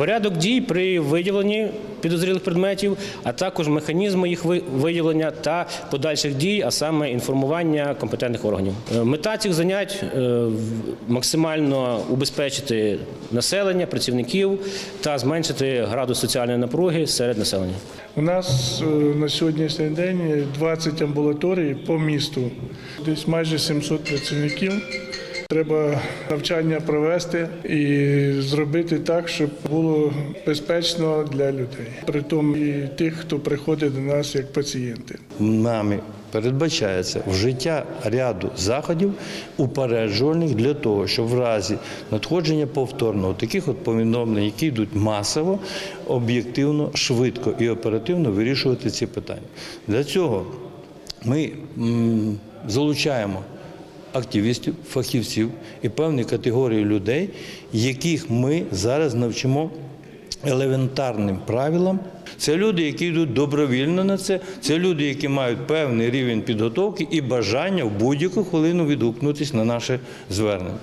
Порядок дій при виявленні підозрілих предметів, а також механізми їх ви- виявлення та подальших дій, а саме інформування компетентних органів. Е, Мета цих занять е, максимально убезпечити населення, працівників та зменшити градус соціальної напруги серед населення. У нас е, на сьогоднішній день 20 амбулаторій по місту, десь майже 700 працівників. Треба навчання провести і зробити так, щоб було безпечно для людей. Притом і тих, хто приходить до нас як пацієнти. Нами передбачається вжиття ряду заходів упереджувальних для того, щоб в разі надходження повторного таких от повідомлень, які йдуть масово, об'єктивно, швидко і оперативно вирішувати ці питання. Для цього ми залучаємо активістів, фахівців і певні категорії людей, яких ми зараз навчимо елементарним правилам. Це люди, які йдуть добровільно на це. Це люди, які мають певний рівень підготовки і бажання в будь-яку хвилину відгукнутися на наше звернення.